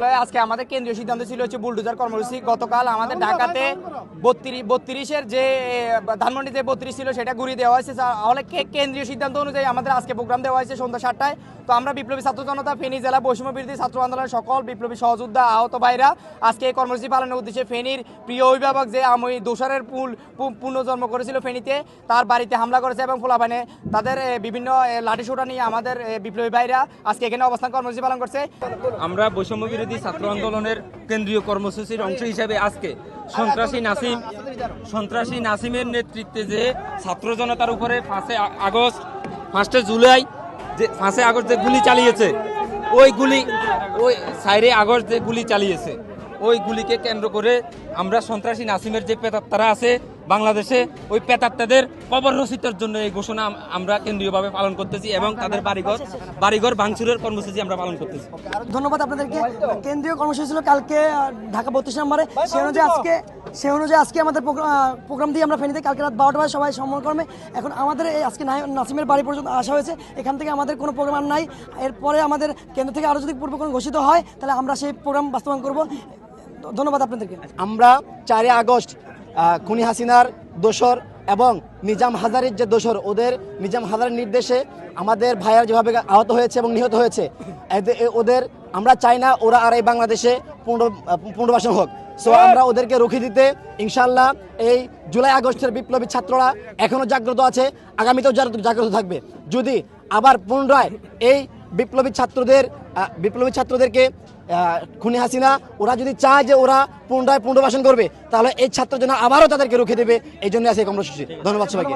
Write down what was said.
আজকে আমাদের কেন্দ্রীয় সিদ্ধান্ত ছিল হচ্ছে বুলডোজার কর্মসূচি গতকাল আমাদের ঢাকাতে বত্রিশ বত্রিশের যে ধানমন্ডি যে বত্রিশ ছিল সেটা ঘুরিয়ে দেওয়া হয়েছে। তাহলে কেন্দ্রীয় সিদ্ধান্ত অনুযায়ী আমাদের আজকে প্রোগ্রাম দেওয়া হয়েছে সন্ধ্যা সাতটায়। তো আমরা বিপ্লবী ছাত্র জনতা ফেনী জেলা বৈষম্য বিরোধী ছাত্র আন্দোলনের সকল বিপ্লবী সহযোদ্ধা আহত ভাইরা আজকে এই কর্মসূচি পালনের উদ্দেশ্যে ফেনীর প্রিয় অভিভাবক যে আমি দোসরের পুল পুনর্জন্ম করেছিল ফেনীতে তার বাড়িতে হামলা করেছে এবং ফোলাবানে তাদের বিভিন্ন লাঠিসোঁটা নিয়ে আমাদের বিপ্লবী ভাইরা আজকে এখানে অবস্থান কর্মসূচি পালন করছে। আমরা বৈষম্য বিরোধী ছাত্র আন্দোলনের কেন্দ্রীয় কর্মসূচির অংশ হিসেবে আজকে সন্ত্রাসী নাসিম সন্ত্রাসী নাসিমের নেতৃত্বে যে ছাত্র জনতার উপরে ফাঁসে আগস্ট ফার্স্টে জুলাই যে ফাঁসে আগস্ট যে গুলি চালিয়েছে, ওই গুলি ওই সাইরে আগস্ট যে গুলি চালিয়েছে ওই গুলিকে কেন্দ্র করে আমরা সন্ত্রাসী নাসিমের যে পেতাত্তারা আছে বাংলাদেশে, ওই পেতাত্তাদের কবর রসিতের জন্য এই ঘোষণা আমরা কেন্দ্রীয়ভাবে পালন করতেছি এবং তাদের বাড়িঘর বাড়িঘর ভাঙচুরের কর্মসূচি আমরা পালন করতেছি। ধন্যবাদ আপনাদেরকে। কেন্দ্রীয় কর্মসূচি ছিল কালকে ঢাকা বত্রিশ নম্বরে। সে অনুযায়ী আজকে, সে অনুযায়ী আজকে আমাদের প্রোগ্রাম দিয়ে আমরা ফেনীতে কালকে রাত বারোটা বাজে সবাই সম্মানক্রমে এখন আমাদের এই আজকে নাসিমের বাড়ি পর্যন্ত আসা হয়েছে। এখান থেকে আমাদের কোনো প্রোগ্রাম নাই। এরপরে আমাদের কেন্দ্র থেকে আরও যদি পূর্ব ঘোষিত হয়, তাহলে আমরা সেই প্রোগ্রাম বাস্তবায়ন করব। ধন্যবাদ আপনাদেরকে। আমরা চারই আগস্ট খুনি হাসিনার দোসর এবং নিজাম হাজারের যে দোসর, ওদের নিজাম হাজারের নির্দেশে আমাদের ভাইয়ার যেভাবে আহত হয়েছে এবং নিহত হয়েছে ওদের আমরা চাই না ওরা আর এই বাংলাদেশে পুনর্বাসন হোক। সো আমরা ওদেরকে রুখে দিতে ইনশাল্লাহ এই জুলাই আগস্টের বিপ্লবী ছাত্ররা এখনও জাগ্রত আছে, আগামীতেও জাগ্রত- থাকবে। যদি আবার পুনরায় এই বিপ্লবী ছাত্রদের বিপ্লবী ছাত্রদেরকে খুনি হাসিনা, ওরা যদি চায় যে ওরা পুনরায় পুনর্বাসন করবে, তাহলে এই ছাত্র যেন আবারও তাদেরকে রুখে দেবে, এই জন্য আছে এই ধন্যবাদ সবাইকে।